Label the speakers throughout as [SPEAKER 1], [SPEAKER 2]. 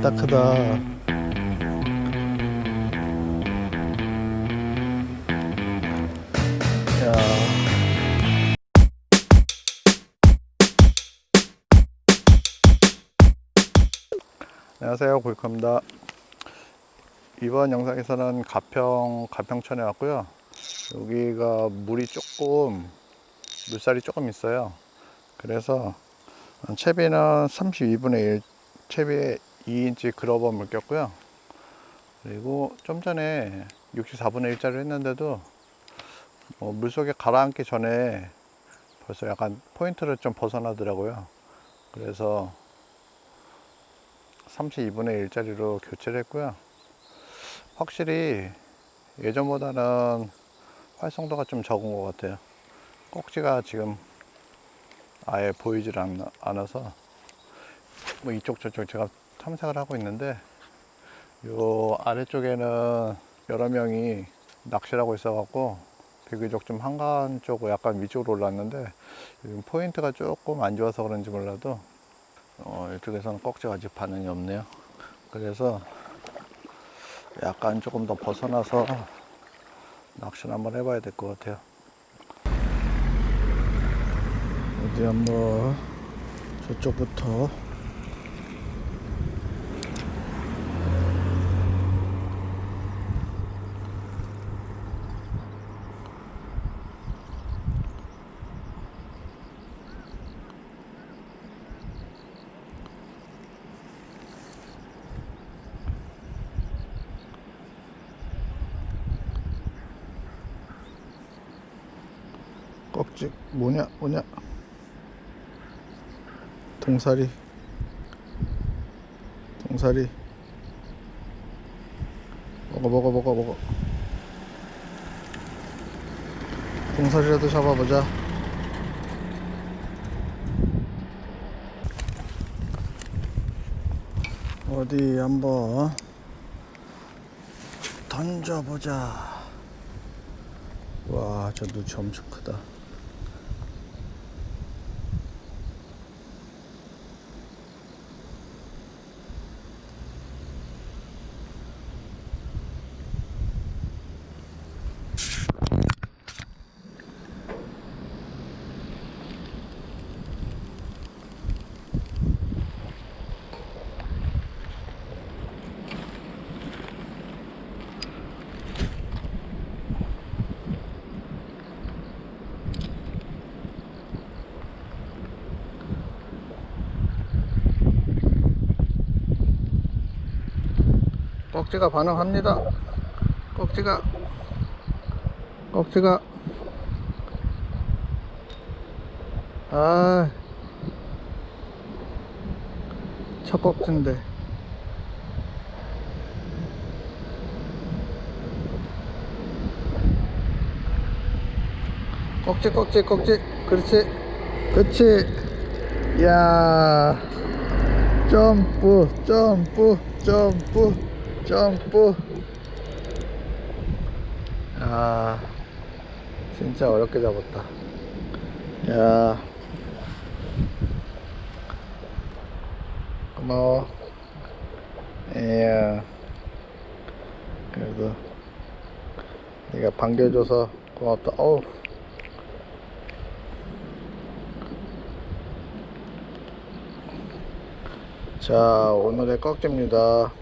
[SPEAKER 1] 아따 크다. 야. 안녕하세요 고이커입니다. 이번 영상에서는 가평 가평천에 왔고요. 여기가 물이 조금 물살이 조금 있어요. 그래서 채비는 32분의 1 채비에 2인치 그러버 물 꼈고요. 그리고 좀 전에 64분의 1짜리 했는데도 뭐 물속에 가라앉기 전에 벌써 약간 포인트를 좀 벗어나더라고요. 그래서 32분의 1짜리로 교체를 했고요. 확실히 예전보다는 활성도가 좀 적은 것 같아요. 꼭지가 지금 아예 보이질 않, 않아서 뭐 이쪽 저쪽 제가 탐색을 하고 있는데 요 아래쪽에는 여러 명이 낚시를 하고 있어 갖고 비교적 좀 한가한 쪽 약간 위쪽으로 올랐는데 포인트가 조금 안 좋아서 그런지 몰라도 어, 이쪽에서는 꼭지가 아직 반응이 없네요. 그래서 약간 조금 더 벗어나서 낚시를 한번 해봐야 될 것 같아요. 어디 한번 저쪽부터 껍질 뭐냐 뭐냐? 동사리. 동사리. 먹어 먹어 먹어 먹어. 동사리라도 잡아보자. 어디 한번 던져보자. 와, 저 누치 엄청 크다. 꼭지가 반응합니다. 꼭지가 꼭지가 아, 첫 꼭지인데. 꼭지 꼭지 꼭지 그렇지 그렇지 야 점프 점프 점프 점프. 아 진짜 어렵게 잡았다. 야. 고마워. 야. 그래도 네가 반겨줘서 고맙다. 어우. 자 오늘의 꺽지입니다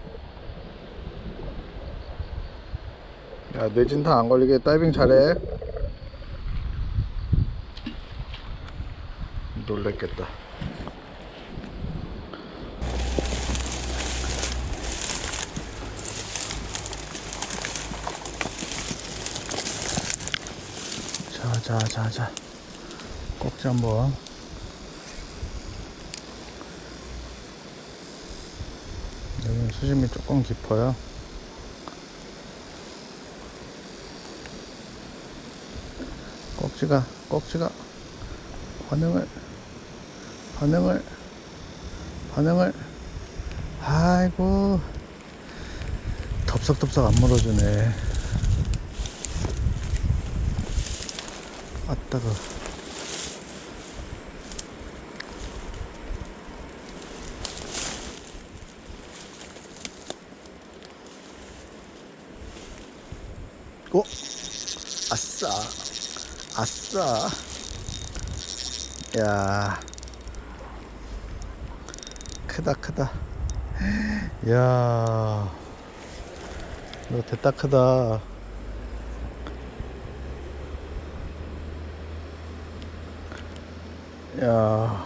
[SPEAKER 1] 야, 뇌진탕 안 걸리게 다이빙 잘해. 놀랬겠다. 자, 자, 자, 자. 꼭지 한번. 여기는 수심이 조금 깊어요. 꼭지가 꼭지가. 반응을 반응을 반응을. 아이고. 덥석덥석 안 물어주네. 아따가 오! 아싸! 아싸! 야 크다, 크다. 야 너 됐다 크다. 야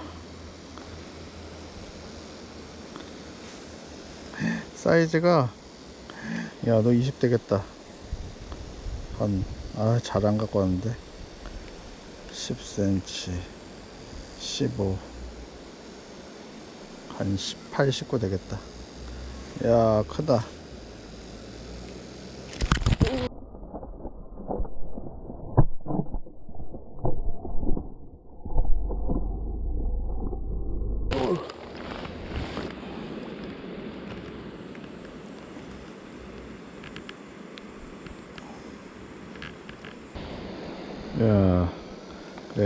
[SPEAKER 1] 사이즈가 야 너 20 되겠다 한 아 잘 안 갖고 왔는데 10cm 15 한 18, 19 되겠다. 야 크다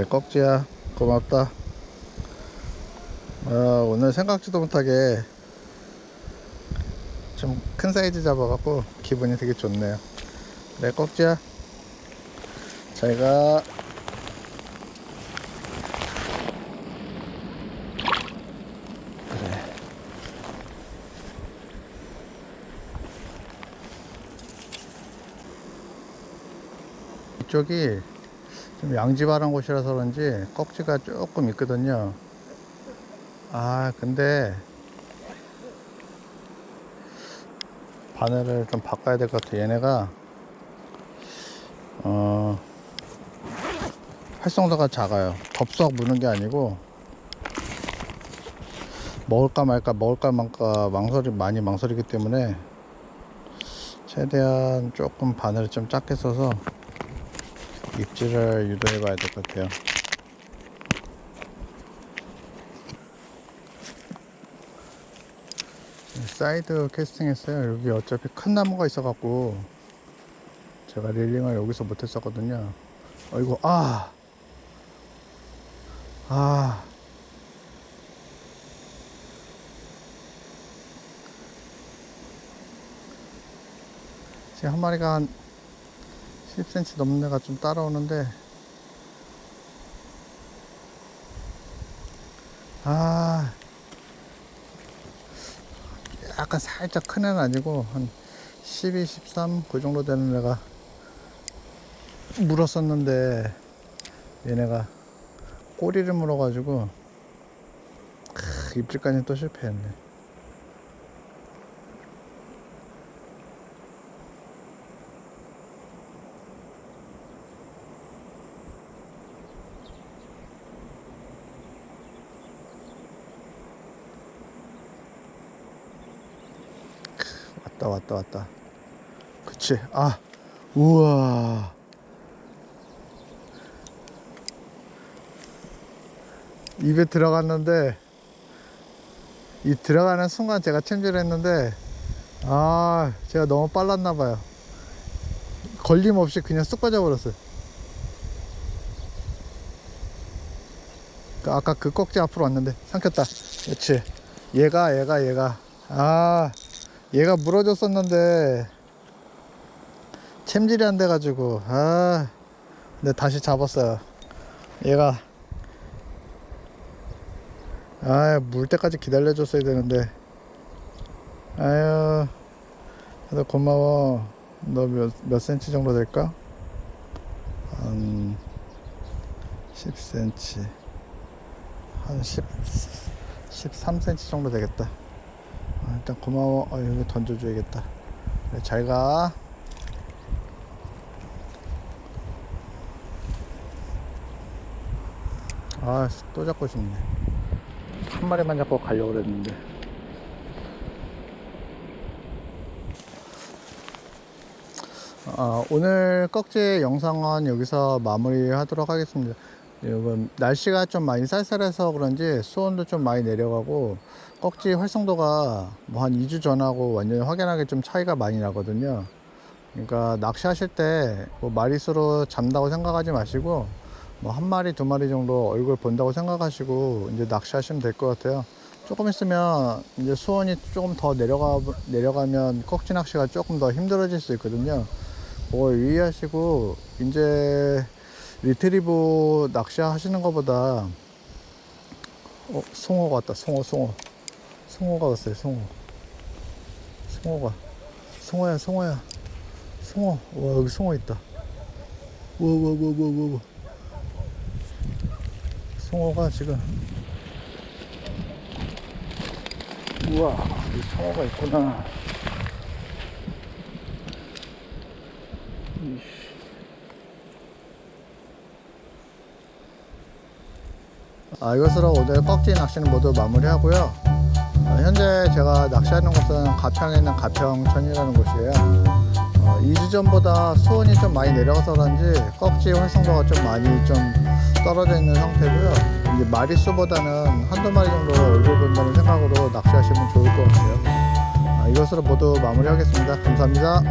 [SPEAKER 1] 꺽지야 고맙다. 아, 오늘 생각지도 못하게 좀 큰 사이즈 잡아갖고 기분이 되게 좋네요. 그래 꺽지야, 잘가. 이쪽이 좀 양지바란 곳이라서 그런지 꺽지가 조금 있거든요. 아, 근데 바늘을 좀 바꿔야 될 것 같아. 얘네가 어 활성도가 작아요. 덥석 무는 게 아니고 먹을까 말까 먹을까 말까 망설이 많이 망설이기 때문에 최대한 조금 바늘을 좀 작게 써서 입질을 유도해 봐야 될 것 같아요. 사이드 캐스팅 했어요. 여기 어차피 큰 나무가 있어 갖고 제가 릴링을 여기서 못 했었거든요. 어이구, 아! 아! 지금 한 마리가 한 10cm 넘는 애가 좀 따라오는데. 아 약간 살짝 큰 애는 아니고 한 12, 13 그 정도 되는 애가 물었었는데 얘네가 꼬리를 물어가지고 크, 입질까지 또 실패했네 왔다 왔다 왔다. 그치. 아 우와. 입에 들어갔는데 이 들어가는 순간 제가 챔질을 했는데 아 제가 너무 빨랐나 봐요. 걸림없이 그냥 쑥 빠져버렸어요. 그 아까 그 꼭지 앞으로 왔는데 삼켰다. 그렇지 얘가 얘가 얘가. 아 얘가 물어줬었는데 챔질이 안 돼가지고 아 근데 다시 잡았어요. 얘가 아 물 때까지 기다려줬어야 되는데. 아유 그래도 고마워. 너몇 몇 센치 정도 될까? 한 10cm 한 10, 13cm 정도 되겠다. 아, 일단 고마워. 어, 여기 던져줘야겠다. 그래, 잘 가. 아, 또 잡고 싶네. 한 마리만 잡고 가려고 그랬는데. 아, 오늘 꺽지 영상은 여기서 마무리 하도록 하겠습니다. 여러분, 날씨가 좀 많이 쌀쌀해서 그런지 수온도 좀 많이 내려가고 꺽지 활성도가 뭐 한 2주 전하고 완전히 확연하게 좀 차이가 많이 나거든요. 그러니까 낚시하실 때 뭐 마리수로 잡는다고 생각하지 마시고 뭐 한 마리 두 마리 정도 얼굴 본다고 생각하시고 이제 낚시하시면 될 것 같아요. 조금 있으면 이제 수온이 조금 더 내려가 내려가면 꺽지 낚시가 조금 더 힘들어질 수 있거든요. 그거 유의하시고 이제 리트리브 낚시 하시는 것보다 어 송어가 왔다. 송어 송어. 송어가 왔어요 송어. 송어가. 송어야 송어야. 송어. 와 여기 송어 있다. 와와와와와 송어가 지금. 우와 이 송어가 있구나 아, 이것으로 오늘 꺽지 낚시는 모두 마무리하고요. 어, 현재 제가 낚시하는 곳은 가평에 있는 가평천이라는 곳이에요. 어, 2주 전보다 수온이 좀 많이 내려가서 그런지 꺽지 활성도가 좀 많이 좀 떨어져 있는 상태고요. 이제 마리수보다는 한두 마리 정도 얼굴 본다는 생각으로 낚시하시면 좋을 것 같아요. 아, 이것으로 모두 마무리하겠습니다. 감사합니다.